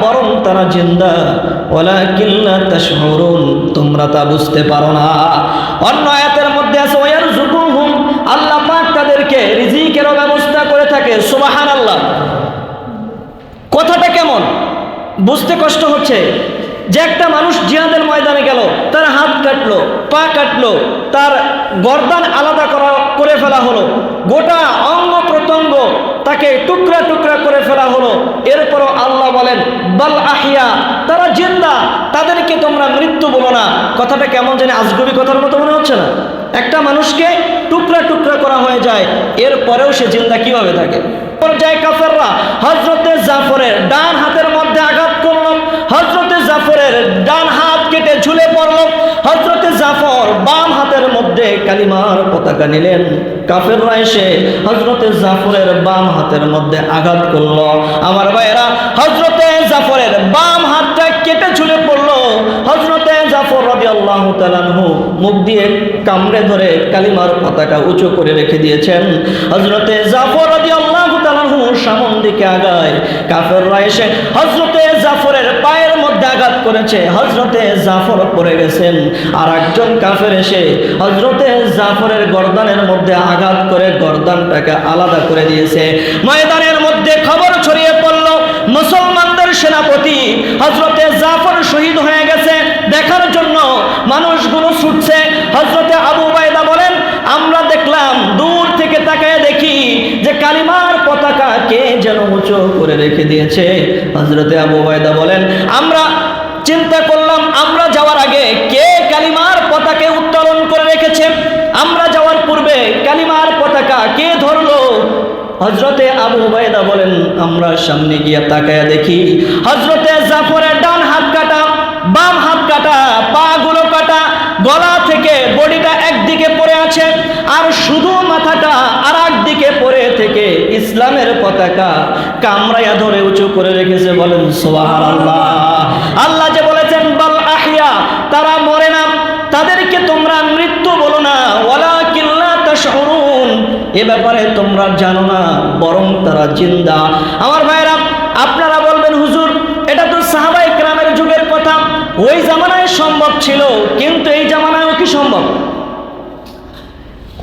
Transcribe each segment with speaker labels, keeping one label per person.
Speaker 1: বরং তারা জিন্দা। ওলা কিল্লা তাশহুরুন তোমরা তা বুঝতে পারো না। অন্য আয়াতের মধ্যে আছে ওয়ার জুকুহুম আল্লাহ পাক তাদেরকে রিজিকেরও ব্যবস্থা করে থাকে, সুবহানাল্লাহ। কথাটা কেমন? বুঝতে কষ্ট হচ্ছে। যে একটা মানুষ জিহাদের ময়দানে গেল, তার হাত কাটলো, পা কাটলো, তার গর্দান আলাদা করা, করে ফেলা হলো। গোটা অঙ্গ তাকে টুকরা টুকরা করে ফেলা হলো। এরপরও আল্লাহ বলেন, বাল আহিয়া, তারা জিন্দা, তাদেরকে তোমরা মৃত্যু বলো না। কথাটা কেমন জানি আজগবি কথার মতো মনে হচ্ছে না। একটা মানুষকে টুকরা টুকরা করা হয়ে যায়, এরপরেও সে জিন্দা কীভাবে থাকে? পর্যায়ে কাফেররা হজরতে জাফরের ডান হাতের মধ্যে আঘাত করল হজরতে জাফরের ডান হাত কেটে ঝুলে পড়ল মধ্যে কালিমার পতাকা নিলেন। কাফেররা এসে হজরতে জাফরের বাম হাতের মধ্যে আঘাত করল। আমার ভাইয়েরা হজরতে জাফরের বাম হাতটা কেটে ঝুলে পড়ল। হজরতে জাফর রবি আল্লাহ তালানহু মুখ দিয়ে কামড়ে ধরে কালিমার পতাকা উঁচু করে রেখে দিয়েছেন। হজরতে জাফর রবি আল্লাহ তালানহু সামন দিকে আগায়। কাফেররা এসে হজরতে জাফরের মধ্যে আঘাত করেছে। হজরতে জাফর পড়ে গেছেন। আর একজন কাফের এসে হজরতে জাফরের গর্দানের মধ্যে আঘাত করে গর্দানটাকে আলাদা করে দিয়েছে। ময়দানের মধ্যে খবর ছড়িয়ে পড়ল, মুসলমানদের সেনাপতি হজরতে জাফর শহীদ হয়ে গেছে। দেখার জন্য মানুষগুলো ছুটছে। হজরতে আবু বাইদা বলেন, আমরা দেখলাম, দূর থেকে তাকায় দেখি যে কালিমার পতাকা কে যেন উঁচু করে রেখে দিয়েছে। হজরতে আবু বাইদা বলেন, আমরা চিন্তা করলাম, আমরা যাওয়ার আগে কে কালিমার পতাকে উত্তোলন করে রেখেছে? আমরা যাওয়ার পূর্বে কালিমার পতাকা কে ধরলো? হজরতে আবু বাইদা বলেন, আমরা সামনে গিয়ে তাকায়া দেখি হজরতে জাফরের ডান হাত কাটা, বাম হাত কাটা পা গুলো কাটা, গলা থেকে বডিটা একদিকে পড়ে আছে, আর শুধু মাথাটা আর দিকে পড়ে থেকে ইসলামের পতাকা কামড়াইয়া ধরে উঁচু করে রেখেছে বলেন সোহার আল্লাহ আল্লাহ যে বলেছেন বল আহিয়া তারা মরে না তাদেরকে তোমরা মৃত্যু বলো না ওয়ালা কিল্লা তাশউরুন এ ব্যাপারে তোমরা জানো না, বরং তারা জিন্দা। আমার ভাইরা আপনারা বলবেন, হুজুর, এটা তো সাহাবাই গ্রামের যুগের কথা। ওই জামানায় সম্ভব ছিল, কিন্তু এই জামানায়ও কি সম্ভব?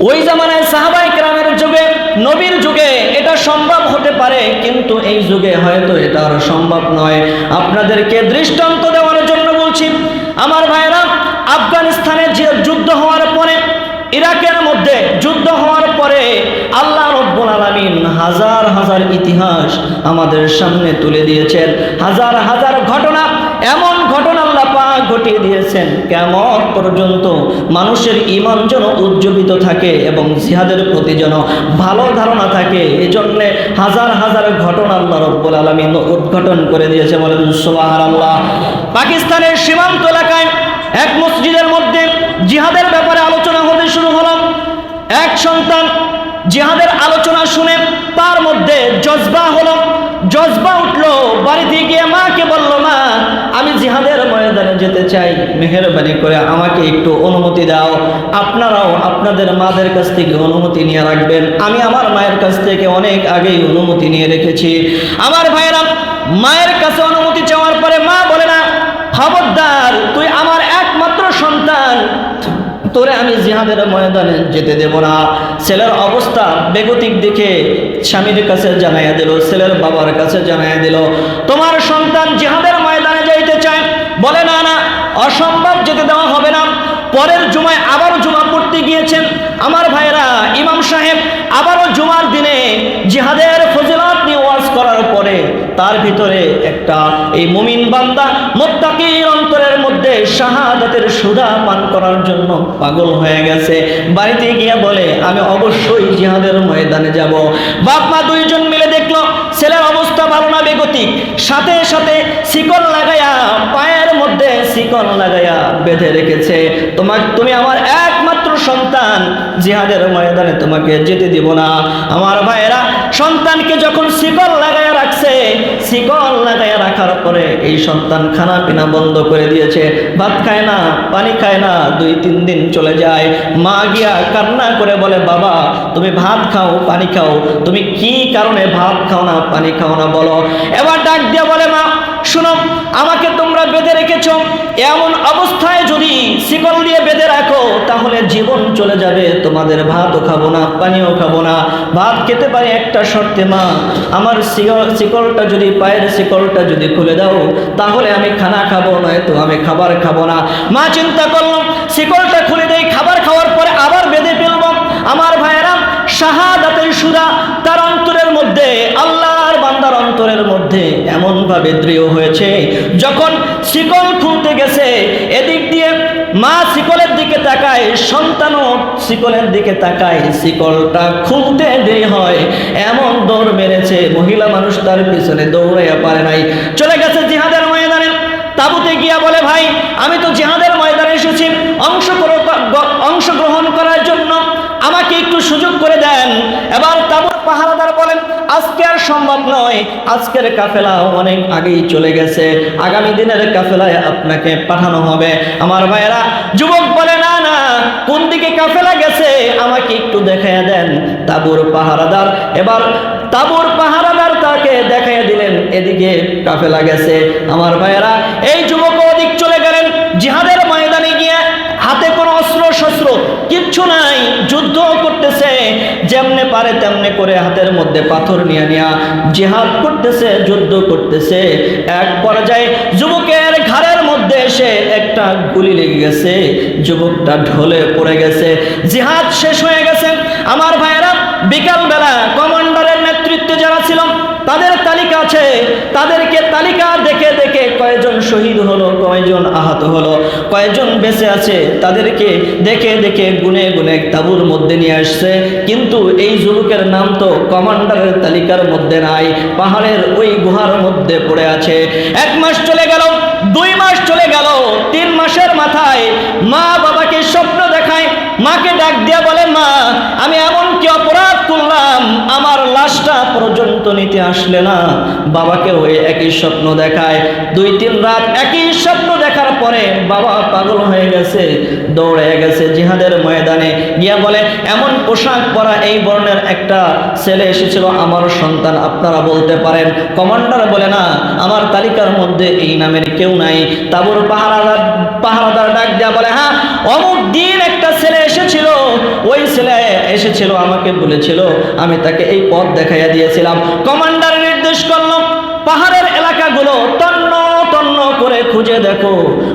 Speaker 1: ওই জামানায় সাহাবাই গ্রামের যুগে, নবীর যুগে এটা সম্ভব হতে পারে, কিন্তু এই যুগে হয়তো এটা আর সম্ভব নয়। আপনাদেরকে দৃষ্টান্ত দেওয়ার জন্য বলছি আমার ভাইরা আফগানিস্তানে যে যুদ্ধ হওয়ার পরে ইরাকের মধ্যে যুদ্ধ হওয়ার পরে আল্লাহ রব্বুল আলামিন হাজার হাজার ইতিহাস আমাদের সামনে তুলে দিয়েছেন। হাজার হাজার ঘটনা, এমন ঘটনা আল্লাহ পাক ঘটিয়ে দিয়েছেন। কেমন পর্যন্ত মানুষের ইমান যেন উজ্জীবিত থাকে এবং জিহাদের প্রতি যেন ভালো ধারণা থাকে। এই জন্যে হাজার হাজার ঘটনা আল্লাহ রব্বুল আলমিন উদ্ঘাটন করে দিয়েছে বলেন সোহার আল্লাহ পাকিস্তানের সীমান্ত এলাকায় এক মসজিদের মধ্যে জিহাদের ব্যাপারে আলোচনা হতে শুরু হলো। এক সন্তান জিহাদের আলোচনা শুনে তার মধ্যে জজবা হলো। জজবা উঠল, বাড়িতে গিয়ে মাকে বলল, মা, আমি জিহাদের ময়দানে যেতে চাই। মেহরবানি করে আমাকে একটু অনুমতি দাও। আপনারাও আপনাদের মাদের কাছ থেকে অনুমতি নিয়ে রাখবেন। আমি আমার মায়ের কাছ থেকে অনেক আগেই অনুমতি নিয়ে রেখেছি। আমার ভাইয়েরা, মায়ের কাছে অনুমতি চাওয়ার পরে মা বলে, না, খবরদার, তুই আমি জিহাদের ময়দানে যেতে দেব না। ছেলের অবস্থা বেগতিক দেখে স্বামীর কাছে জানাইয়া দিল, ছেলের বাবার কাছে জানাইয়া দিল, তোমার সন্তান জিহাদের ময়দানে যাইতে চায়। বলে, না না, অসম্ভব যেতে দেওয়া হবে না। পরের জুমায় তার ভিতরে একটা এই মুমিন বান্দা মোত্তাকির অন্তরের মধ্যে শাহাদাতের সুধা পান করার জন্য পাগল হয়ে গেছে। বাড়িতে গিয়ে বলে, আমি অবশ্যই জিহাদের ময়দানে যাব। বাপ মা দুইজন মিলে দেখল, ছেলের অবস্থা ভালো না, বেগতিক। সাথে সাথে শিকল লাগাইয়া পায়ের মধ্যে শিকল লাগাইয়া বেঁধে রেখেছে। তোমাকে তুমি আমার একমাত্র সন্তান, জিহাদের ময়দানে তোমাকে যেতে দিব না। আমার ভাইয়েরা সন্তানকে যখন শিকল লাগাইয়া রাখছে, শিকল লাগাইয়া রাখার পরে এই সন্তান খানা পিনা বন্ধ করে দিয়েছে। ভাত খায় না, পানি খায় না, দুই তিন দিন চলে যায়। মা গিয়া কান্না করে বলে, বাবা, তুমি ভাত খাও, পানি খাও। তুমি কি কারণে ভাত খাও না, পানি খাও না বলো? এবার ডাক দিয়ে বলে, মা, শুনো, আমাকে তোমরা বেঁধে রেখেছ। এমন অবস্থায় যদি শিকল দিয়ে বেঁধে রাখো, তাহলে জীবন চলে যাবে। তোমাদের ভাতও খাব না, পানিও খাব না। ভাত খেতে পারে একটা শর্তে, মা, আমার শিকল, শিকলটা যদি, পায়ের শিকলটা যদি খুলে দাও, তাহলে আমি খানা খাব, নয়তো আমি খাবার খাব না। মা, চিন্তা করলাম, শিকলটা খুলে দেই, খাবার খাওয়ার পরে আবার বেঁধে ফেলব। আমার ভাইয়েরা, শাহাদাতের সুরা তার অন্তরের মধ্যে, আল্লাহর বান্দার অন্তরের মধ্যে এমনভাবে দৃঢ় হয়েছে, যখন শিকল খুলতে গেছে, এদিক দিয়ে মা শিকলের দিকে তাকায়, সন্তানও শিকলের দিকে তাকায়। শিকলটা খুলতে দেরি হয়, এমন দৌড় মেরেছে, মহিলা মানুষ তার পিছনে দৌড়াইয়া পারে নাই। চলে গেছে জিহাদের ময়দানে। তাবুতে গিয়া বলে, ভাই আমি তো জিহাদের ময়দানে এসেছি অংশ অংশগ্রহণ করার জন্য আমাকে একটু সুযোগ করে দেন এবার তাবুর পাহারাদার বলেন আজকে আর সম্ভব নয়। আজকের কাফেলা অনেক আগেই চলে গেছে। আগামী দিনের কাফেলায় আপনাকে পাঠানো হবে। আমার ভাইয়েরা, যুবক বলে, না না, কোন দিকে কাফেলা গেছে? আমাকে একটু দেখাইয়া দেন। তাবুর পাহারাদার, এবার তাবুর পাহারাদার তাকে দেখাইয়া দিলেন, এদিকে কাফেলা গেছে। আমার ভাইয়েরা, এই যুবক ওদিক চলে গেলেন। জিহাদের ময়দানে গিয়ে হাতে কোনো অস্ত্র শস্ত্র কিচ্ছু নাই যুদ্ধ করতেছে, যেমনে পারে তেমনে করে হাতের মধ্যে পাথর নিয়ে নিয়া জিহাদ করতেছে, যুদ্ধ করতেছে। এক পর্যায়ে যুবকের ঘাড়ের মধ্যে এসে একটা গুলি লেগে গেছে, যুবকটা ঢলে পড়ে গেছে। জিহাদ শেষ হয়ে গেছে। আমার ভাইয়েরা, বিকালবেলা কমান্ডারের নেতৃত্বে যারা ছিল তাদের তালিকা আছে। তাদেরকে তালিকা দেখে দেখে কয়জন শহীদ হলো, কয়জন আহত হলো, কয়জন বেঁচে আছে তাদেরকে দেখে দেখে গুনে গুনে তাবুর মধ্যে নিয়ে আসছে। কিন্তু এই যুবকের নাম তো কমান্ডারের তালিকার মধ্যে নাই, পাহাড়ের ওই গুহার মধ্যে পড়ে আছে। এক মাস চলে গেল, দুই মাস চলে গেল, তিন মাসের মাথায় মা বাবাকে স্বপ্ন দেখায়, মাকে ডাক দিয়া বলে, মা, আমি এমন আমার পর্যন্ত নিতে আসলে না। বাবাকে ওই একই স্বপ্ন দেখায়। দুই তিন রাত একই স্বপ্ন দেখার পরে বাবা পাগল হয়ে গেছে দৌড়ে গেছে জিহাদের ময়দানে। গিয়া বলে, এমন পোশাক পরা এই বর্ণের একটা ছেলে এসেছিল, আমার সন্তান, আপনারা বলতে পারেন। কমান্ডার বলে, না, আমার তালিকার মধ্যে এই নামের কেউ নাই। তাবুর পাহারাদার পাহারাদার ডাক দেয়া বলে হ্যাঁ অমুক দিন একটা ছেলে এসেছিল ওই ছেলে এসেছিল, আমাকে বলেছিল, আমি তাকে এই পথ দেখাইয়া দিয়েছিলাম। কমান্ডার নির্দেশ করল, পাহাড়ের এলাকাগুলো তন্ন তন্ন করে খুঁজে দেখো।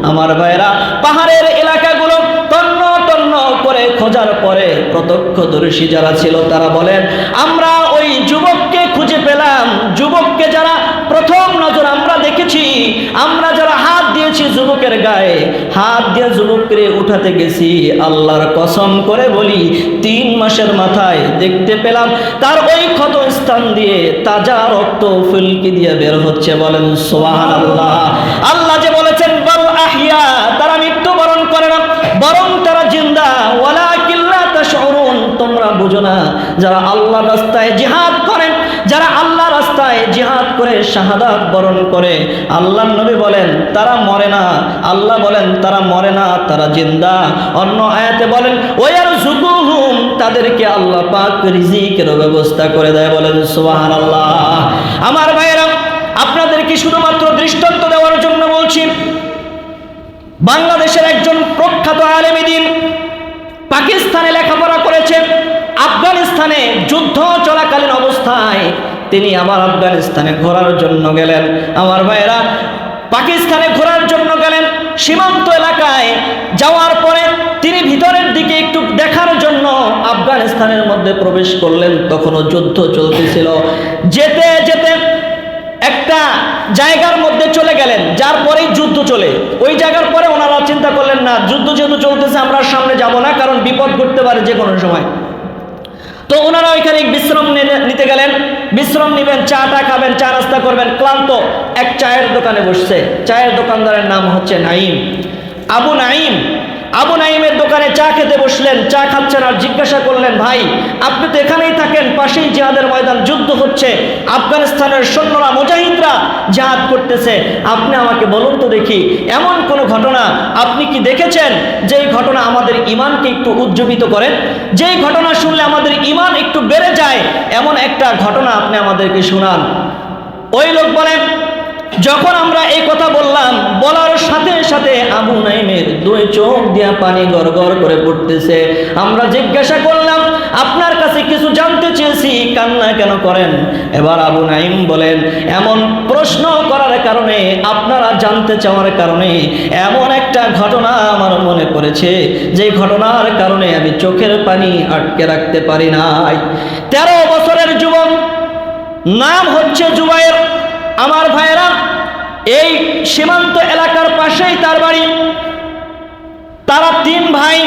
Speaker 1: আমার ভাইরা পাহাড়ের এলাকাগুলো তন্ন তন্ন করে খোঁজার পরে প্রত্যক্ষদর্শী যারা ছিল, তারা বলেন, আমরা ওই যুবককে খুঁজে পেলাম। যুবককে যারা প্রথম নজর আমরা দেখেছি, আমরা যুবকের গায়ে হাত দিয়ে যুবককে উঠাতে গেছি, আল্লাহর কসম করে বলি, তিন মাসের মাথায় দেখতে পেলাম, তার ওই ক্ষত স্থান দিয়ে তাজা রক্ত ফুলকি দিয়ে বের হচ্ছে বলেন সোহান আল্লাহ আল্লাহ যে বলেছেন, বল আহিয়া তারা মৃত্যুবরণ করে না, বরং তারা জিন্দা। ওয়ালা কিল্লা তাশউরুন তোমরা বুঝো না, যারা আল্লাহ রাস্তায় জিহাদ আল্লাহ রাস্তায় জিহাদ করে শাহাদাত বরণ করে। আল্লাহ নবী বলেন, তারা মরে না। আল্লাহ বলেন, তারা মরে না, তারা জিন্দা। অন্য আয়াতে বলেন ওয়ার ঝুকুহুম তাদেরকে আল্লাহ পাক রিজিকের ব্যবস্থা করে দেয় বলেন, সুবহানাল্লাহ। আমার ভাইয়েরা, আপনাদেরকে শুধুমাত্র দৃষ্টান্ত দেওয়ার জন্য বলছি, বাংলাদেশের একজন প্রখ্যাত আলেমিদিন পাকিস্তানে লেখাপড়া করেছেন আফগানিস্তানে যুদ্ধ চলাকালীন অবস্থায় তিনি আবার আফগানিস্তানে ঘোরার জন্য গেলেন। আমার ভাইয়েরা, পাকিস্তানে ঘোরার জন্য গেলেন। সীমান্ত এলাকায় যাওয়ার পরে তিনি ভিতরের দিকে একটু দেখার জন্য আফগানিস্তানের মধ্যে প্রবেশ করলেন। তখনও যুদ্ধ চলতেছিল। যেতে যেতে একটা জায়গার মধ্যে চলে গেলেন, যার পরেই যুদ্ধ চলে। ওই জায়গার পরে ওনারা চিন্তা করলেন, না, যুদ্ধ যেহেতু চলতেছে, আমরা সামনে যাব না, কারণ বিপদ ঘটতে পারে যে কোনো সময়। তো ওনারা ওইখানে বিশ্রাম নিতে- গেলেন। বিশ্রাম নেবেন চাটা খাবেন, চা রাস্তা করবেন। ক্লান্ত, এক চায়ের দোকানে বসছে। চায়ের দোকানদারের নাম হচ্ছে নাইম আবু নাইম আবু নাইমের দোকানে চা খেতে বসলেন, চা খাচ্ছেন আর জিজ্ঞাসা করলেন, ভাই, আপনি তো এখানেই থাকেন, পাশেই জিহাদের ময়দান, যুদ্ধ হচ্ছে। আফগানিস্তানের সৈন্যরা মুজাহিদরা জিহাদ করতেছে। আপনি আমাকে বলুন তো দেখি, এমন কোনো ঘটনা আপনি কি দেখেছেন যেই ঘটনা আমাদের ইমানকে একটু উজ্জীবিত করেন যেই ঘটনা শুনলে আমাদের ইমান একটু বেড়ে যায়, এমন একটা ঘটনা আপনি আমাদেরকে শোনান। ওই লোক বলেন যখন আমরা এই কথা বললাম, বলার সাথে সাথে আবু নাইমের দুই চোখ দিয়া পানি গড় করে পড়তেছে। আমরা জিজ্ঞাসা করলাম, আপনার কাছে কিছু জানতে চেয়েছি, কান্না কেন করেন? এবার আবু নাইম বলেন, এমন প্রশ্ন করার কারণে, আপনারা জানতে চাওয়ার কারণে, এমন একটা ঘটনা আমার মনে পড়েছে, যে ঘটনার কারণে আমি চোখের পানি আটকে রাখতে পারি নাই। তেরো বছরের যুবক, নাম হচ্ছে জুবাইর। আমার ভাইয়েরা, এই সীমান্ত এলাকার পাশেই তার বাড়ি। তারা তিন ভাই,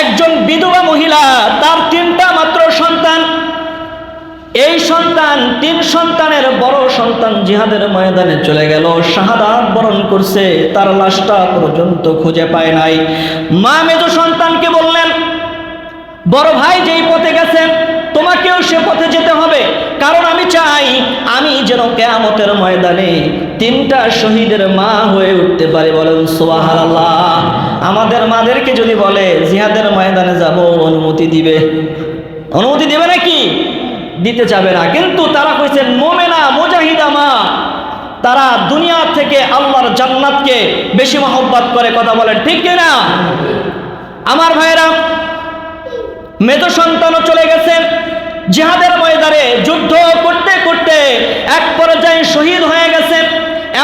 Speaker 1: একজন বিধবা মহিলা, তার তিনটা মাত্র সন্তান। এই সন্তান, তিন সন্তানের বড় সন্তান জিহাদের ময়দানে চলে গেল। শাহাদাত বরণ করছে, তার লাশটা পর্যন্ত খুঁজে পায় নাই। মা মেজ সন্তানকে বললেন, বড় ভাই যেই পথে গেছেন, তোমাকেও সে পথে যেতে হবে। কারণ আমি চাই, আমি যেন কেয়ামতের ময়দানে তিনটা শহীদের মা হয়ে উঠতে পারি বলেন সোহারাল্লাহ আমাদের মাদেরকে যদি বলে, জিহাদের ময়দানে যাব, অনুমতি দিবে। অনুমতি দিবে নাকি? দিতে যাবে না। কিন্তু তারা কইছেন মোমেনা, মুজাহিদা মা, তারা দুনিয়া থেকে আল্লাহর জান্নাতকে বেশি মহব্বত করে কথা বলেন, ঠিক কিনা আমার ভাইয়েরা মেজ সন্তানও চলে গেছেন জিহাদের ময়দানে যুদ্ধ করতে করতে এক পর্যায়ে শহীদ হয়ে গেছে,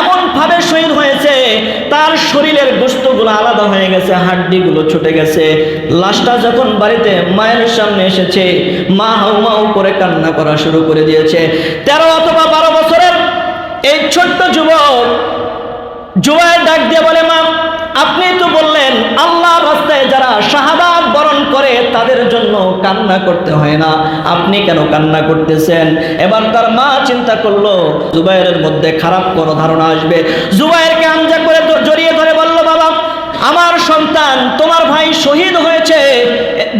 Speaker 1: এমন ভাবে শহীদ হয়েছে, তার শরীরের গোস্তগুলো আলাদা হয়ে গেছে, হাড্ডিগুলো ছুটে গেছে। লাশটা যখন বাড়িতে মায়ের সামনে এসেছে, মা হাউ মাউ করে কান্না করা শুরু করে দিয়েছে। তেরো অথবা বারো বছরের এই ছোট্ট যুবক জুবাইর ডাক দিয়ে বলে, মা আপনি তো বললেন আল্লাহ রাস্তায় যারা শাহাদাত বরণ করে, তাদের জন্য কান্না করতে হয় না। আপনি কেন কান্না করতেছেন? এবার তার মা চিন্তা করল, জুবাইরের মধ্যে খারাপ কোনো ধারণা আসবে। জুবাইরকে আমজা করে জড়িয়ে ধরে বলল, বাবা আমার সন্তান, তোমার ভাই শহীদ হয়েছে,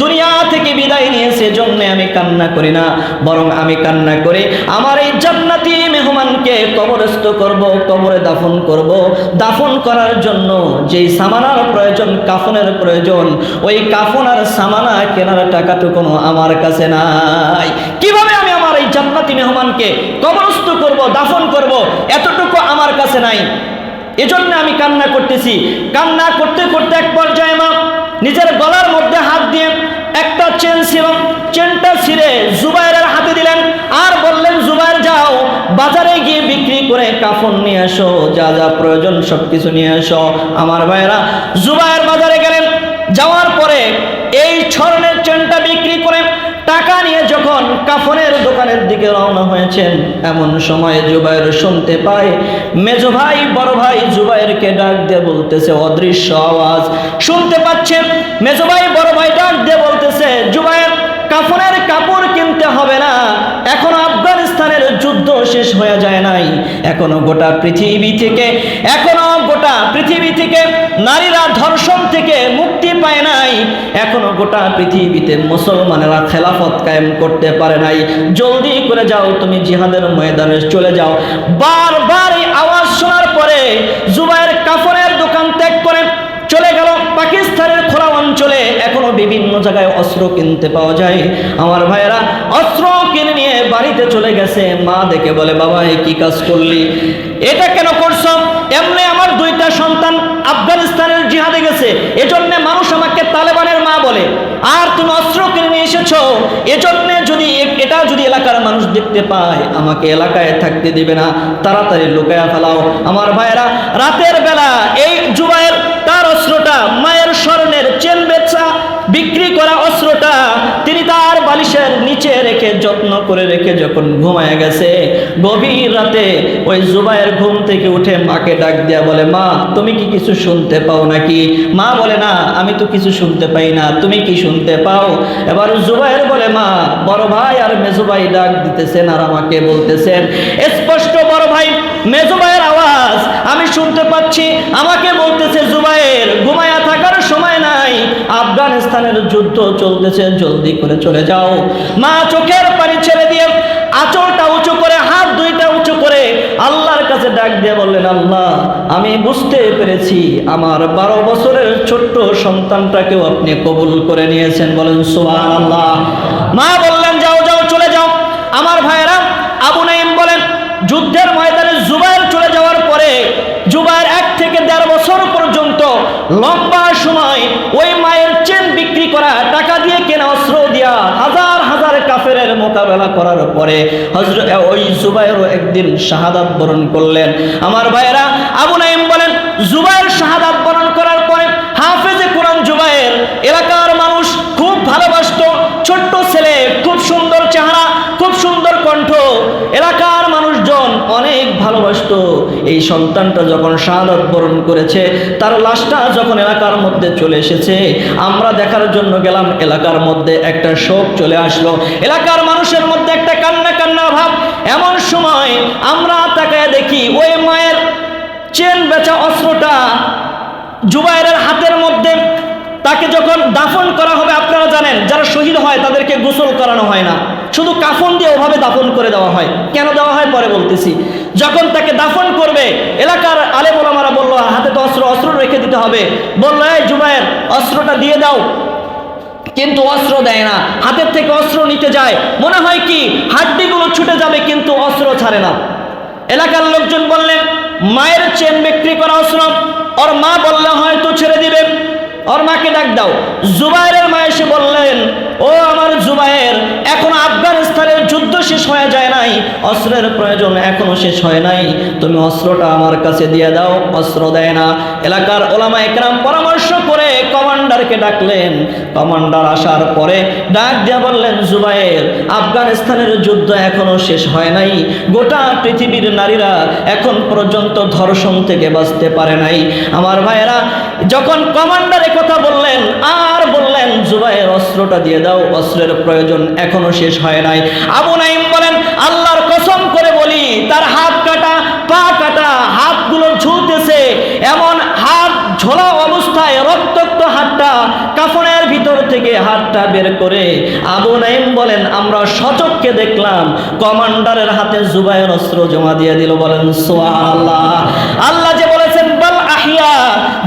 Speaker 1: দুনিয়া থেকে বিদায় নিয়েছে, জন্য আমি কান্না করি না, বরং আমি কান্না করি। আমার এই জান্নাতি মেহমানকে কবরস্থ করব, কবরে দাফন করব। দাফন করার জন্য যেই সামানার প্রয়োজন, কাফনের প্রয়োজন, ওই কাফন আর সামানা কেনার টাকাটুকুনো আমার কাছে নাই। কীভাবে আমি আমার এই জান্নাতি মেহমানকে কবরস্থ করব, দাফন করব, এতটুকু আমার কাছে নাই। এজন্য আমি কান্না করতেছি। কান্না করতে করতে এক পর্যায়ে মা নিজের গলার মধ্যে হাত দিয়ে একটা চেন ছিল চেনটা ছিঁড়ে জুবাইরের হাতে দিলেন। আর বললেন, জুবাইর, যাও, বাজারে গিয়ে বিক্রি করে কাফন নিয়ে আসো যা যা প্রয়োজন সব কিছু নিয়ে আসো আমার ভাইয়েরা, জুবাইর বাজারে গেলেন। যাওয়ার পরে এই স্বর্ণের চেনটা বিক্রি করে টাকা নিয়ে যখন কাফনের দোকানের দিকে রওনা হয়েছেন। এমন সময় জুবাইর শুনতে পায়, মেজ ভাই, বড় ভাই জুবাইরকে ডাক দিয়ে বলতেছে, অদৃশ্য আওয়াজ। শুনতে পাচ্ছেন মেজ ভাই, বড় ভাই ডাক দিয়ে বলতেছে, জুবাইর, কাফনের কাপড় কিনতে হবে না। এখনও আফগানিস্তানের যুদ্ধ শেষ হয়ে যায় নাই। এখনও গোটা পৃথিবী থেকে, এখনও গোটা পৃথিবী থেকে নারীরা ধর্ষণ থেকে এখনও গোটা পৃথিবীতে মুসলমানেরা খেলাফত কায়েম করতে পারে নাই। জলদি করে যাও, তুমি জিহাদের ময়দানে চলে যাও। বারবার এই আওয়াজ শোনার পরে জুবাইর কাফনের দোকান ত্যাগ করে চলে গেল পাকিস্তানের খোলা অঞ্চলে। এখনও বিভিন্ন জায়গায় অস্ত্র কিনতে পাওয়া যায়। আমার ভাইয়েরা, অস্ত্র কিনে নিয়ে বাড়িতে চলে গেছে। মা দেখে বলে, বাবা এ কি কাজ করলি? এটা কেন করছ? এমনি আমার দুইটা সন্তান আফগানিস্তানের জিহাদে গেছে। এজন্য মানুষ আমাকে বলে, আর তুমি অস্ত্র কিনে নিয়ে এসেছ? এজন্য যদি এটা যদি এলাকার মানুষ দেখতে পায়, আমাকে এলাকায় থাকতে দিবে না। তাড়াতাড়ি লুকায়া ফেলাও। আমার ভাইয়েরা, রাতের বেলা এই জুবাইর তার অস্ত্রটা মায়ের স্বর্ণের চেন বেচা বিক্রি করা অস্ত্রটা তিনি তার বালিশের নিচের রেখে যত্ন করে রেখে যখন ঘুমায় গেছে, গভীর রাতে ওই জুবাইয়ের ঘুম থেকে উঠে মাকে ডাক দিয়া বলে, মা, তুমি কি কিছু শুনতে পাও নাকি? মা বলে, না, আমি তো কিছু শুনতে পাই না, তুমি কি শুনতে পাও? এবার জুবাইর বলে, মা, বড় ভাই আর মেজো ভাই ডাক দিতেছেন আর আমাকে বলতেছেন। স্পষ্ট বড় ভাই, মেজো ভাইয়ের আওয়াজ, আমি শুনতে পাচ্ছি, আমাকে বলতেছে জুবাইর ঘুমায়া থাকার আফগানিস্তানের যুদ্ধ চলতেছে, জলদি করে চলে যাও। মা চোখের পানি ছেড়ে দিয়ে আঁচলটা উঁচু করে, হাত দুইটা উঁচু করে আল্লাহর কাছে ডাক দিয়ে বললেন, আল্লাহ, আমি বুঝতে পেরেছি, আমার বারো বছরের ছোট্ট সন্তানটাকেও আপনি কবুল করে নিয়েছেন। বলেন সুবহান আল্লাহ মা বললেন, যাও যাও, চলে যাও। আমার ভাইয়েরা, আবু নাইম বলেন, যুদ্ধের ময়দানে জুবাইর চলে যাওয়ার পরে, জুবাইর এক থেকে দেড় বছর পর্যন্ত লম্বা মোকাবেলা করার পরে হজরত ওই জুবাইরও একদিন শাহাদাত বরণ করলেন। আমার ভাইয়েরা, আবু নাইম বলেন, জুবাইর শাহাদাত বরণ করার পরে হাফেজে কোরআন জুবাইর এলাকার মানুষ খুব ভালোবাসত, ছোট্ট ছেলে, খুব সুন্দর চেহারা, খুব সুন্দর কণ্ঠ। অনেক ভালোবাসতো এই সন্তানটা যখন শাহাদাত বরণ করেছে, তার লাশটা যখন এলাকার মধ্যে চলে এসেছে, আমরা দেখার জন্য গেলাম, এলাকার মধ্যে একটা শোক চলে আসলো। এলাকার মানুষের মধ্যে একটা কান্না কান্না ভাব। এমন সময় আমরা তাকায় দেখি, ওই মায়ের চেন বেচা অস্ত্রটা জুবাইরের হাতের মধ্যে, তাকে যখন দাফন করা হবে, আপনারা জানেন, যারা শহীদ হয়, তাদেরকে গোসল করানো হয় না। শুধু কাফন দিয়ে ওভাবে দাফন করে দেওয়া হয়। কেন দেওয়া হয়? পরে বলতেছি। যখন তাকে দাফন করবে, এলাকার আলেমোলামারা বলল, হাতে তো অস্ত্র অস্ত্র রেখে দিতে হবে। বলল, এই জুবাইর অস্ত্রটা দিয়ে দাও। কিন্তু অস্ত্র দেয় না। হাতের থেকে অস্ত্র নিতে যায়। মনে হয় কি, হাড্ডিগুলো ছুটে যাবে, কিন্তু অস্ত্র ছাড়ে না। এলাকার লোকজন বললেন, মায়ের চেন বিক্রি করা অস্ত্র। ওর মা বললে, হয়তো ছেড়ে ওর মাকে ডাক দাও। জুবাইরের মা এসে বললেন, ও আমার জুবাইর, এখনও আফগানিস্তানের যুদ্ধ শেষ হয়ে যায় নাই। অস্ত্রের প্রয়োজন এখনও শেষ হয় নাই। তুমি অস্ত্রটা আমার কাছে দিয়ে দাও, অস্ত্র দেয় না। এলাকার ওলামা একরাম পরামর্শ করে কমান্ডারকে ডাকলেন। কমান্ডার আসার পরে ডাক দিয়ে বললেন জুবাইর আফগানিস্তানের যুদ্ধ এখনও শেষ হয় নাই। গোটা পৃথিবীর নারীরা এখন পর্যন্ত ধর্ষণ থেকে বাঁচতে পারে নাই। আমার ভাইয়েরা, যখন কমান্ডার কথা বললেন, আর বললেন জুবাইর অস্ত্রটা দিয়ে দাও, অস্ত্রের প্রয়োজন এখনও শেষ হয় নাই। আবু নাইম বলেন, আল্লাহর কসম করে বলি, তার হাত কাটা, পা কাটা, হাতগুলো ঝুলতেছে। এমন হাতটা বের করে আবু নাইম বলেন, আমরা সচককে দেখলাম। কমান্ডারের হাতে জুবাইর অস্ত্র জমা দিয়ে দিল, বলেন সোয়া আল্লাহ যে বলেছেন, বল আহিয়া।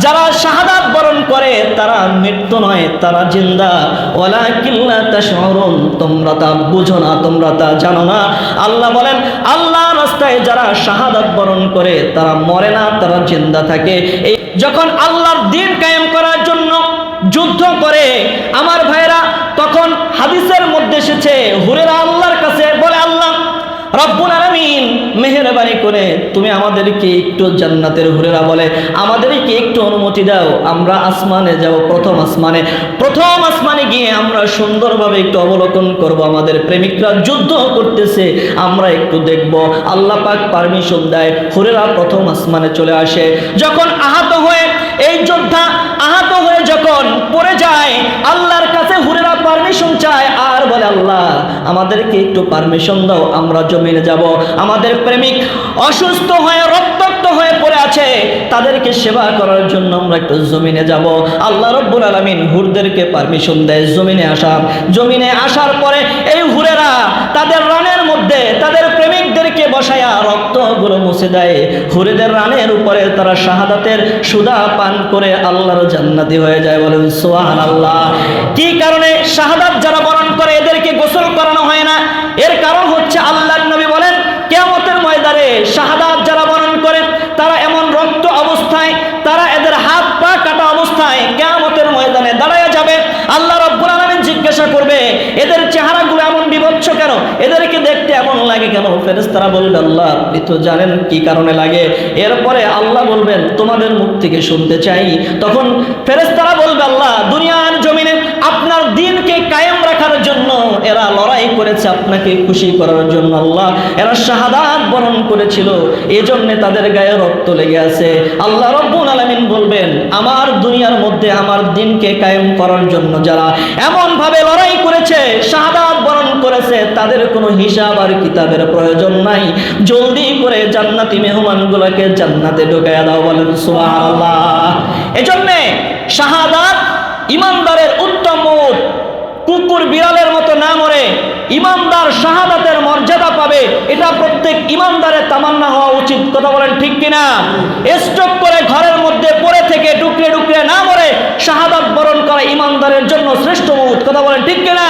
Speaker 1: যারা শাহাদাত বরণ করে, তারা মৃত্যু নয়, তারা জিন্দা। ওলা কিল্লা তা শহরুন তোমরা তা বুঝো না, তোমরা তা জানো না। আল্লাহ বলেন আল্লাহ রাস্তায় যারা শাহাদাত বরণ করে, তারা মরে না, তারা জিন্দা থাকে। এই যখন আল্লাহর দিন কায়েম জন্য যুদ্ধ করে আমার ভাইরা তখন হাদিসের মধ্যে এসেছে, হুরেরা আল্লাহর কাছে বলে, আল্লাহ, রব্বুল আলামিন মেহেরবানি করে তুমি আমাদেরকে একটু জান্নাতের হুরেরা বলে, আমাদেরকে একটু অনুমতি দাও, আমরা আসমানে যাব, প্রথম আসমানে। প্রথম আসমানে গিয়ে আমরা সুন্দরভাবে একটু অবলোকন করব, আমাদের প্রেমিকরা যুদ্ধ করতেছে, আমরা একটু দেখব। আল্লাহ পাক পারমিশন দেয়, হুরেরা প্রথম আসমানে চলে আসে। যখন আহত হয়ে এই যোদ্ধা আহত হয়ে যখন পড়ে যায়, আল্লাহর কাছে হুরেরা পারমিশন চায়, আর বলে, আল্লাহ, আমাদেরকে একটু পারমিশন দাও, আমরা জমিনে যাব। আমাদের প্রেমিক অসুস্থ হয়ে, রক্তাক্ত হয়ে পড়ে আছে, তাদেরকে সেবা করার জন্য আমরা একটু জমিনে যাব। আল্লাহ রব্বুল আলমিন হুরদেরকে পারমিশন দেয়, জমিনে আসার জমিনে আসার পরে এই হুরেরা তাদের রানের মধ্যে, তাদের বসায়া রক্তগুলো মুছে দেয়। হুরেদের রানের উপরে তারা শাহাদাতের সুদা পান করে আল্লাহর জান্নাতি হয়ে যায় বলেন সোহান আল্লাহ কি কারণে শাহাদাত যারা বরণ করে এদেরকে গোসল করানো হয় না? এর কারণ হচ্ছে আল্লাহর নবী বলেন, কেয়ামতের ময়দানে শাহাদাত যারা বরণ করে, তারা এমন রক্ত অবস্থায়, তারা এদের হাত পা কাটা অবস্থায় কেয়ামতের ময়দানে দাঁড়ায় যাবে। আল্লাহ রব্বুল আলামিন জিজ্ঞাসা করবে, এদের চেহারাগুলো এমন বিভৎস কেন এদেরকে দেখতে এমন লাগে কেন ফেরেশতারা বলবে, আল্লাহ, আপনি তো জানেন কি কারণে লাগে। এরপরে আল্লাহ বলবেন, তোমাদের মুখ থেকে শুনতে চাই। তখন ফেরেশতারা বলবে, আল্লাহ, দুনিয়ার জমিনে আপনার দিনকে কায়েম রাখার জন্য এরা লড়াই করেছে আপনাকে খুশি করার জন্য, আল্লাহ। এরা শাহাদাত বরণ করেছিল এই জন্যে তাদের গায়ে রক্ত লেগে আছে। আল্লাহ রব্বুল আলামিন বলবেন, আমার দুনিয়ার মধ্যে আমার দিনকে কায়েম করার জন্য যারা এমন ভাবে লড়াই করেছে, শাহাদাত করেছে তাদের কোনো হিসাব আর কিতাবের প্রয়োজন নাই। জলদি করে জান্নাতি মেহমানগুলোকে জান্নাতে ঢুকাইয়া দাও বলেন এজন্যে শাহাদাত ইমানদারের উত্তম কুকুর বিড়ালের মতো না মরে ইমানদার শাহাদাতের মর্যাদা পাবে, এটা প্রত্যেক ইমানদারের তামান্না হওয়া উচিত। কথা বলেন ঠিক কিনা? স্ট্রোক করে ঘরের মধ্যে পড়ে থেকে ডুকরে ডুকরে না মরে শাহাদাত বরণ করা ইমানদারের জন্য শ্রেষ্ঠ মুহূর্ত কথা বলেন ঠিক কিনা?